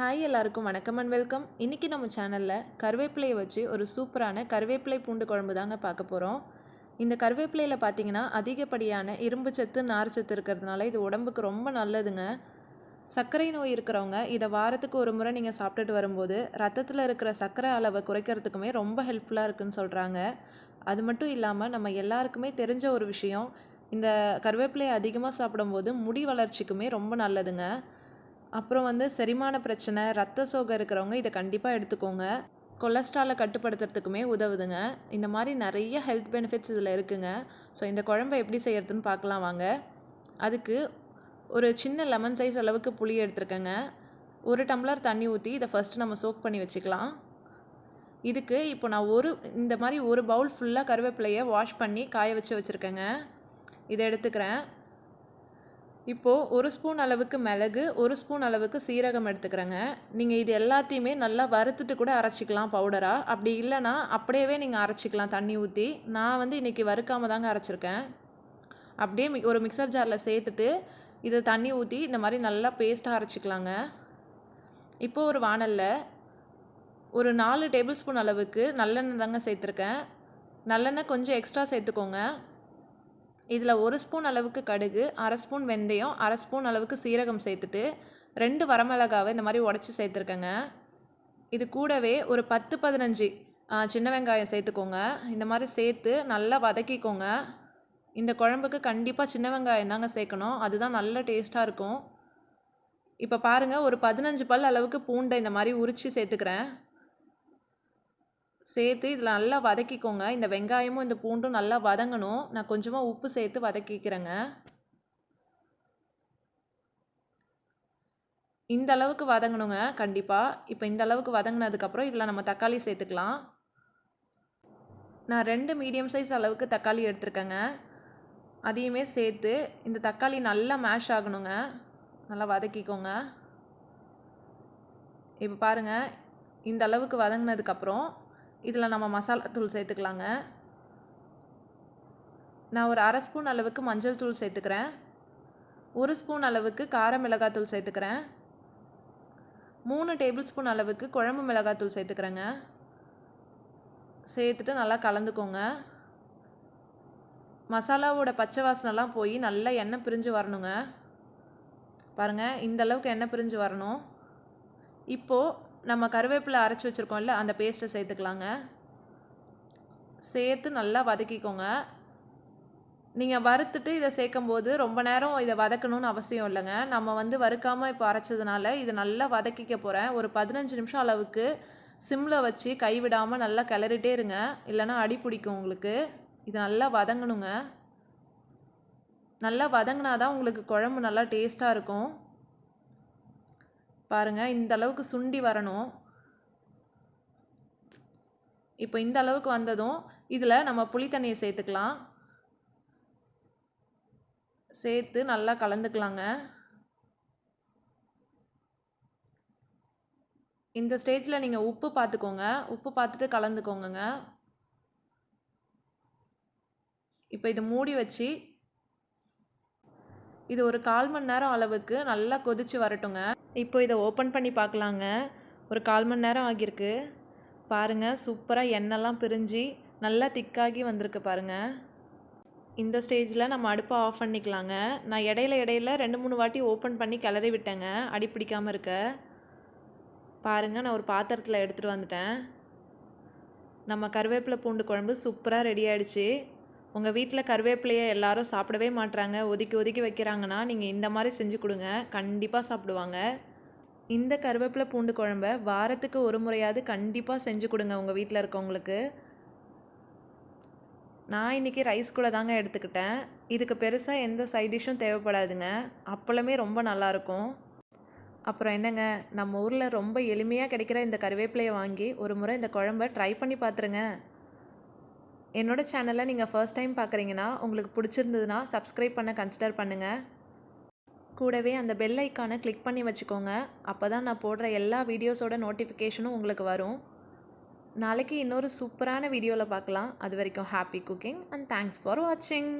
Hi எல்லாருக்கும் வணக்கம் and welcome இன்றைக்கி நம்ம சேனலில் கருவேப்பிலையை வச்சு ஒரு சூப்பரான கருவேப்பிலை பூண்டு குழம்பு தாங்க பார்க்க போகிறோம் இந்த கருவேப்பிலையில் பார்த்தீங்கன்னா அதிகப்படியான இரும்பு சத்து நார் சத்து இருக்கிறதுனால இது உடம்புக்கு ரொம்ப நல்லதுங்க. சர்க்கரை நோய் இருக்கிறவங்க இதை வாரத்துக்கு ஒரு முறை நீங்கள் சாப்பிட்டுட்டு வரும்போது ரத்தத்தில் இருக்கிற சர்க்கரை அளவை குறைக்கிறதுக்குமே ரொம்ப ஹெல்ப்ஃபுல்லாக இருக்குன்னு சொல்கிறாங்க அது மட்டும் இல்லாமல் நம்ம எல்லாருக்குமே தெரிஞ்ச ஒரு விஷயம் இந்த கருவேப்பிலையை அதிகமாக சாப்பிடும்போது முடி வளர்ச்சிக்குமே ரொம்ப நல்லதுங்க. அப்புறம் வந்து செரிமான பிரச்சனை ரத்த சோகை இருக்கிறவங்க இதை கண்டிப்பாக எடுத்துக்கோங்க. கொலஸ்ட்ராலை கட்டுப்படுத்துறதுக்குமே உதவுதுங்க. இந்த மாதிரி நிறைய ஹெல்த் பெனிஃபிட்ஸ் இதில் இருக்குங்க. ஸோ இந்த குழம்பை எப்படி செய்கிறதுன்னு பார்க்கலாம் வாங்க. அதுக்கு ஒரு சின்ன லெமன் சைஸ் அளவுக்கு புளி எடுத்துருக்கேங்க. ஒரு டம்ளர் தண்ணி ஊற்றி இதை ஃபஸ்ட்டு நம்ம சோக் பண்ணி வச்சுக்கலாம். இதுக்கு இப்போ நான் ஒரு இந்த மாதிரி ஒரு பவுல் ஃபுல்லாக கருவேப்பிலையை வாஷ் பண்ணி காய வச்சு வச்சுருக்கேங்க. இதை எடுத்துக்கிறேன். இப்போது ஒரு ஸ்பூன் அளவுக்கு மிளகு ஒரு ஸ்பூன் அளவுக்கு சீரகம் எடுத்துக்கிறேங்க. நீங்கள் இது எல்லாத்தையுமே நல்லா வறுத்துட்டு கூட அரைச்சிக்கலாம் பவுடராக அப்படி இல்லைன்னா அப்படியே நீங்கள் அரைச்சிக்கலாம் தண்ணி ஊற்றி நான் வந்து இன்றைக்கி வறுக்காமல் தாங்க அரைச்சிருக்கேன். அப்படியே ஒரு மிக்சர் ஜாரில் சேர்த்துட்டு இதை தண்ணி ஊற்றி இந்த மாதிரி நல்லா பேஸ்ட்டாக அரைச்சிக்கலாங்க. இப்போது ஒரு வானலில் ஒரு நாலு டேபிள் ஸ்பூன் அளவுக்கு நல்லெண்ணெய் தாங்க சேர்த்துருக்கேன். நல்லெண்ணெய் கொஞ்சம் எக்ஸ்ட்ரா சேர்த்துக்கோங்க. இதில் ஒரு ஸ்பூன் அளவுக்கு கடுகு அரை ஸ்பூன் வெந்தயம் அரை ஸ்பூன் அளவுக்கு சீரகம் சேர்த்துட்டு ரெண்டு வரமிளகாவை இந்த மாதிரி உடச்சி சேர்த்துருக்கேங்க. இது கூடவே ஒரு பத்து பதினஞ்சு சின்ன வெங்காயம் சேர்த்துக்கோங்க. இந்த மாதிரி சேர்த்து நல்லா வதக்கிக்கோங்க. இந்த குழம்புக்கு கண்டிப்பாக சின்ன வெங்காயம் தாங்க சேர்க்கணும். அதுதான் நல்ல டேஸ்ட்டாக இருக்கும். இப்போ பாருங்கள் ஒரு பதினஞ்சு பல் அளவுக்கு பூண்டை இந்த மாதிரி உரித்து சேர்த்துக்கிறேன். சேர்த்து இதில் நல்லா வதக்கிக்கோங்க. இந்த வெங்காயமும் இந்த பூண்டும் நல்லா வதங்கணும். நான் கொஞ்சமாக உப்பு சேர்த்து வதக்கிக்கிறேங்க. இந்த அளவுக்கு வதங்கணுங்க கண்டிப்பாக இப்போ இந்த அளவுக்கு வதங்கினதுக்கப்புறம் இதில் நம்ம தக்காளி சேர்த்துக்கலாம். நான் ரெண்டு மீடியம் சைஸ் அளவுக்கு தக்காளி எடுத்துருக்கேங்க. அதையுமே சேர்த்து இந்த தக்காளி நல்லா மேஷ் ஆகணுங்க. நல்லா வதக்கிக்கோங்க. இப்போ பாருங்கள் இந்த அளவுக்கு வதங்கினதுக்கப்புறம் இதில் நம்ம மசாலா தூள் சேர்த்துக்கலாங்க. நான் ஒரு அரை ஸ்பூன் அளவுக்கு மஞ்சள் தூள் சேர்த்துக்கிறேன். ஒரு ஸ்பூன் அளவுக்கு கார மிளகாத்தூள் சேர்த்துக்கிறேன். மூணு டேபிள் ஸ்பூன் அளவுக்கு குழம்பு மிளகாத்தூள் சேர்த்துக்கிறேங்க. சேர்த்துட்டு நல்லா கலந்துக்கோங்க. மசாலாவோட பச்சை வாசனைலாம் போய் நல்லா எண்ணெய் பிரிஞ்சு வரணுங்க. பாருங்கள் இந்த அளவுக்கு எண்ணெய் பிரிஞ்சு வரணும். இப்போது நம்ம கருவேப்பிலை அரைச்சி வச்சுருக்கோம்ல அந்த பேஸ்ட்டை சேர்த்துக்கலாங்க. சேர்த்து நல்லா வதக்கிக்கோங்க. நீங்கள் வறுத்துட்டு இதை சேர்க்கும் போது ரொம்ப நேரம் இதை வதக்கணும்னு அவசியம் இல்லைங்க. நம்ம வந்து வறுக்காமல் இப்போ அரைச்சதுனால இதை நல்லா வதக்கிக்க போகிறேன் ஒரு பதினஞ்சு நிமிஷம் அளவுக்கு சிம்மில் வச்சு கைவிடாமல் நல்லா கிளறிட்டே இருங்க. இல்லைனா அடி பிடிக்கும் உங்களுக்கு. இது நல்லா வதங்கணுங்க. நல்லா வதங்கினா தான் உங்களுக்கு குழம்பு நல்லா டேஸ்ட்டாக இருக்கும். பாருங்கள் இந்த அளவுக்கு சுண்டி வரணும். இப்போ இந்த அளவுக்கு வந்ததும் இதில் நம்ம புளி தண்ணியை சேர்த்துக்கலாம். சேர்த்து நல்லா கலந்துக்கலாங்க. இந்த ஸ்டேஜில் நீங்கள் உப்பு பார்த்துக்கோங்க உப்பு பார்த்துட்டு கலந்துக்கோங்க இப்போ இதை மூடி வச்சு இது ஒரு கால் மணி நேரம் அளவுக்கு நல்லா கொதித்து வரட்டுங்க. இப்போ இதை ஓப்பன் பண்ணி பார்க்கலாங்க. ஒரு கால் மணி நேரம் ஆகியிருக்கு. பாருங்கள் சூப்பராக எண்ணெய்லாம் பிரிஞ்சு நல்லா திக்காகி வந்திருக்கு பாருங்கள் இந்த ஸ்டேஜில் நம்ம அடுப்பை ஆஃப் பண்ணிக்கலாங்க. நான் இடையில இடையில ரெண்டு மூணு வாட்டி ஓப்பன் பண்ணி கிளறி விட்டேங்க. அடி பிடிக்காமல் இருக்க. பாருங்கள் நான் ஒரு பாத்திரத்தில் எடுத்துகிட்டு வந்துட்டேன். நம்ம கருவேப்பிலை பூண்டு குழம்பு சூப்பராக ரெடி ஆகிடுச்சு உங்கள் வீட்டில் கருவேப்பிலையை எல்லாரும் சாப்பிடவே மாட்டுறாங்க ஒதுக்கி ஒதுக்கி வைக்கிறாங்கன்னா நீங்கள் இந்த மாதிரி செஞ்சு கொடுங்க கண்டிப்பாக சாப்பிடுவாங்க. இந்த கருவேப்பிலை பூண்டு குழம்ப வாரத்துக்கு ஒரு முறையாவது கண்டிப்பாக செஞ்சு கொடுங்க உங்கள் வீட்டில் இருக்கவங்களுக்கு. நான் இன்றைக்கி ரைஸ் கூட தாங்க எடுத்துக்கிட்டேன். இதுக்கு பெருசாக எந்த சைட் டிஷ்ஷும் தேவைப்படாதுங்க. அப்பளமே ரொம்ப நல்லாயிருக்கும் அப்புறம் என்னங்க நம்ம ஊரில் ரொம்ப எளிமையாக கிடைக்கிற இந்த கருவேப்பிலையை வாங்கி ஒரு முறை இந்த குழம்ப ட்ரை பண்ணி பார்த்துருங்க என்னோட சேனலை நீங்கள் ஃபர்ஸ்ட் டைம் பார்க்குறீங்கன்னா உங்களுக்கு பிடிச்சிருந்ததுன்னா சப்ஸ்கிரைப் பண்ண கன்சிடர் பண்ணுங்கள் கூடவே அந்த பெல் ஐக்கானை கிளிக் பண்ணி வச்சுக்கோங்க. அப்போ தான் நான் போடுற எல்லா வீடியோஸோட நோட்டிஃபிகேஷனும் உங்களுக்கு வரும். நாளைக்கு இன்னொரு சூப்பரான வீடியோவில் பார்க்கலாம். அது வரைக்கும் happy cooking and thanks for வாட்சிங்